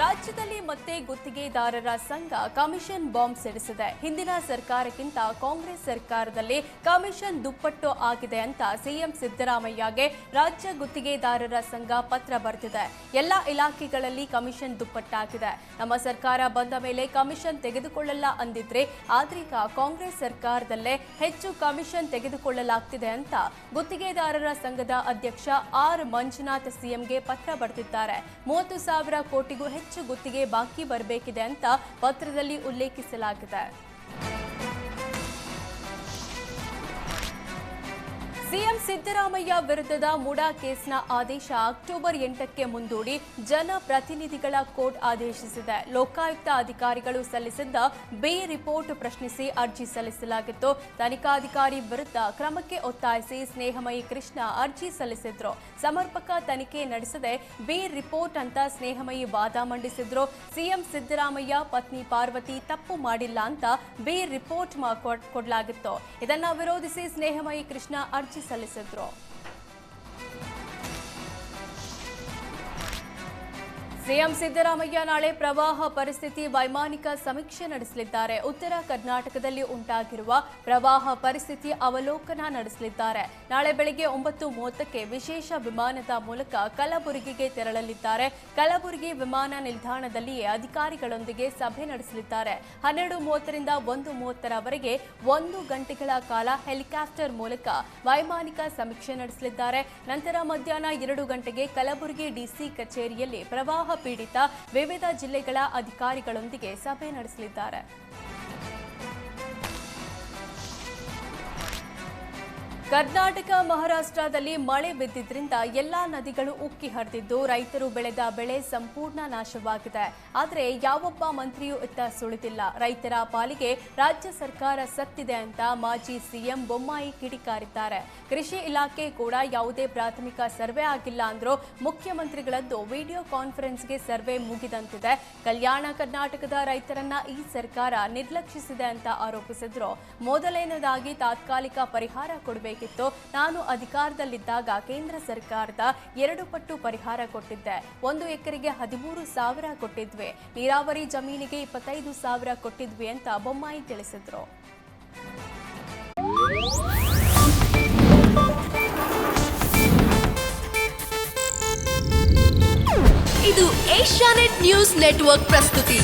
ರಾಜ್ಯದಲ್ಲಿ ಮತ್ತೆ ಗುತ್ತಿಗೆದಾರರ ಸಂಘ ಕಮಿಷನ್ ಬಾಂಬ್ ಸಿಡಿಸಿದೆ ಹಿಂದಿನ ಸರ್ಕಾರಕ್ಕಿಂತ ಕಾಂಗ್ರೆಸ್ ಸರ್ಕಾರದಲ್ಲಿ ಕಮಿಷನ್ ದುಪ್ಪಟ್ಟು ಆಗಿದೆ ಅಂತ ಸಿಎಂ ಸಿದ್ದರಾಮಯ್ಯಗೆ ರಾಜ್ಯ ಗುತ್ತಿಗೆದಾರರ ಸಂಘ ಪತ್ರ ಬರೆದಿದೆ ಎಲ್ಲ ಇಲಾಖೆಗಳಲ್ಲಿ ಕಮಿಷನ್ ದುಪ್ಪಟ್ಟಾಗಿದೆ. ನಮ್ಮ ಸರ್ಕಾರ ಬಂದ ಮೇಲೆ ಕಮಿಷನ್ ತೆಗೆದುಕೊಳ್ಳಲ್ಲ ಅಂದಿದ್ರೆ ಆದ್ರೀಗ ಕಾಂಗ್ರೆಸ್ ಸರ್ಕಾರದಲ್ಲೇ ಹೆಚ್ಚು ಕಮಿಷನ್ ತೆಗೆದುಕೊಳ್ಳಲಾಗ್ತಿದೆ ಅಂತ ಗುತ್ತಿಗೆದಾರರ ಸಂಘದ ಅಧ್ಯಕ್ಷ ಆರ್ ಮಂಜುನಾಥ್ ಸಿಎಂಗೆ ಪತ್ರ ಬರೆದಿದ್ದಾರೆ ಮೂವತ್ತು ಸಾವಿರ ಕೋಟಿಗೂ ಹೆಚ್ಚು ಗುತ್ತಿಗೆ ಬಾಕಿ ಬರಬೇಕಿದೆ ಅಂತ ಪತ್ರದಲ್ಲಿ ಉಲ್ಲೇಖಿಸಲಾಗಿದೆ. ಸಿಎಂ ಸಿದ್ದರಾಮಯ್ಯ ವಿರುದ್ಧದ ಮುಡಾ ಕೇಸ್ನ ಆದೇಶ ಅಕ್ಟೋಬರ್ ಎಂಟಕ್ಕೆ ಮುಂದೂಡಿ ಜನಪ್ರತಿನಿಧಿಗಳ ಕೋರ್ಟ್ ಆದೇಶಿಸಿದೆ. ಲೋಕಾಯುಕ್ತ ಅಧಿಕಾರಿಗಳು ಸಲ್ಲಿಸಿದ್ದ ಬಿ ರಿಪೋರ್ಟ್ ಪ್ರಶ್ನಿಸಿ ಅರ್ಜಿ ಸಲ್ಲಿಸಲಾಗಿತ್ತು. ತನಿಖಾಧಿಕಾರಿ ವಿರುದ್ಧ ಕ್ರಮಕ್ಕೆ ಒತ್ತಾಯಿಸಿ ಸ್ನೇಹಮಯಿ ಕೃಷ್ಣ ಅರ್ಜಿ ಸಲ್ಲಿಸಿದ್ರು. ಸಮರ್ಪಕ ತನಿಖೆ ನಡೆಸದೆ ಬಿ ರಿಪೋರ್ಟ್ ಅಂತ ಸ್ನೇಹಮಯಿ ವಾದ ಮಂಡಿಸಿದ್ರು. ಸಿಎಂ ಸಿದ್ದರಾಮಯ್ಯ ಪತ್ನಿ ಪಾರ್ವತಿ ತಪ್ಪು ಮಾಡಿಲ್ಲ ಅಂತ ಬಿ ರಿಪೋರ್ಟ್ ಕೊಡಲಾಗಿತ್ತು ಕೊಡ್- ಕೊಡ್ಲಾಗಿತ್ತು. ಇದನ್ನ ವಿರೋಧಿಸಿ ಸ್ನೇಹಮಯಿ ಕೃಷ್ಣ ಅರ್ಜಿ ಸಲ್ಲಿಸಿದ್ರು ಸಿಎಂ ಸಿದ್ದರಾಮಯ್ಯ ನಾಳೆ ಪ್ರವಾಹ ಪರಿಸ್ಥಿತಿ ವೈಮಾನಿಕ ಸಮೀಕ್ಷೆ ನಡೆಸಲಿದ್ದಾರೆ. ಉತ್ತರ ಕರ್ನಾಟಕದಲ್ಲಿ ಉಂಟಾಗಿರುವ ಪ್ರವಾಹ ಪರಿಸ್ಥಿತಿ ಅವಲೋಕನ ನಡೆಸಲಿದ್ದಾರೆ. ನಾಳೆ ಬೆಳಗ್ಗೆ ಒಂಬತ್ತು ಮೂವತ್ತಕ್ಕೆ ವಿಶೇಷ ವಿಮಾನದ ಮೂಲಕ ಕಲಬುರಗಿಗೆ ತೆರಳಲಿದ್ದಾರೆ. ಕಲಬುರಗಿ ವಿಮಾನ ನಿಲ್ದಾಣದಲ್ಲಿಯೇ ಅಧಿಕಾರಿಗಳೊಂದಿಗೆ ಸಭೆ ನಡೆಸಲಿದ್ದಾರೆ. ಹನ್ನೆರಡು ಮೂವತ್ತರಿಂದ ಒಂದು ಮೂವತ್ತರವರೆಗೆ ಒಂದು ಗಂಟೆಗಳ ಕಾಲ ಹೆಲಿಕಾಪ್ಟರ್ ಮೂಲಕ ವೈಮಾನಿಕ ಸಮೀಕ್ಷೆ ನಡೆಸಲಿದ್ದಾರೆ. ನಂತರ ಮಧ್ಯಾಹ್ನ ಎರಡು ಗಂಟೆಗೆ ಕಲಬುರಗಿ ಡಿಸಿ ಕಚೇರಿಯಲ್ಲಿ ಪ್ರವಾಹ ಪೀಡಿತ ವಿವಿಧ ಜಿಲ್ಲೆಗಳ ಅಧಿಕಾರಿಗಳೊಂದಿಗೆ ಸಭೆ ನಡೆಸಲಿದ್ದಾರೆ. ಕರ್ನಾಟಕ ಮಹಾರಾಷ್ಟ್ರದಲ್ಲಿ ಮಳೆ ಬಿದ್ದಿದ್ರಿಂದ ಎಲ್ಲಾ ನದಿಗಳು ಉಕ್ಕಿ ಹರಿದಿದ್ದು, ರೈತರು ಬೆಳೆದ ಬೆಳೆ ಸಂಪೂರ್ಣ ನಾಶವಾಗಿದೆ. ಆದರೆ ಯಾವೊಬ್ಬ ಮಂತ್ರಿಯೂ ಇತ್ತ ಸುಳಿದಿಲ್ಲ. ರೈತರ ಪಾಲಿಗೆ ರಾಜ್ಯ ಸರ್ಕಾರ ಸತ್ತಿದೆ ಅಂತ ಮಾಜಿ ಸಿಎಂ ಬೊಮ್ಮಾಯಿ ಕಿಡಿಕಾರಿದ್ದಾರೆ. ಕೃಷಿ ಇಲಾಖೆ ಕೂಡ ಯಾವುದೇ ಪ್ರಾಥಮಿಕ ಸರ್ವೆ ಆಗಿಲ್ಲ ಅಂದ್ರೂ ಮುಖ್ಯಮಂತ್ರಿಗಳದ್ದು ವಿಡಿಯೋ ಕಾನ್ಫರೆನ್ಸ್ಗೆ ಸರ್ವೆ ಮುಗಿದಂತಿದೆ. ಕಲ್ಯಾಣ ಕರ್ನಾಟಕದ ರೈತರನ್ನ ಈ ಸರ್ಕಾರ ನಿರ್ಲಕ್ಷಿಸಿದೆ ಅಂತ ಆರೋಪಿಸಿದ್ರು. ಮೊದಲನೇದಾಗಿ ತಾತ್ಕಾಲಿಕ ಪರಿಹಾರ ಕೊಡಬೇಕಿತ್ತು ನಾನು ಅಧಿಕಾರದಲ್ಲಿದ್ದಾಗ ಕೇಂದ್ರ ಸರ್ಕಾರದ ಎರಡು ಪಟ್ಟು ಪರಿಹಾರ ಕೊಟ್ಟಿದ್ದೆ. ಒಂದು ಎಕರೆಗೆ ಹದಿಮೂರು ಸಾವಿರ ಕೊಟ್ಟಿದ್ವಿ. ನೀರಾವರಿ ಜಮೀನಿಗೆ ಇಪ್ಪತ್ತೈದು ಸಾವಿರ ಕೊಟ್ಟಿದ್ವಿ ಅಂತ ಬೊಮ್ಮಾಯಿ ತಿಳಿಸಿದ್ರು. ಇದು ಏಷ್ಯಾನೆಟ್ ನ್ಯೂಸ್ ನೆಟ್ವರ್ಕ್ ಪ್ರಸ್ತುತಿ.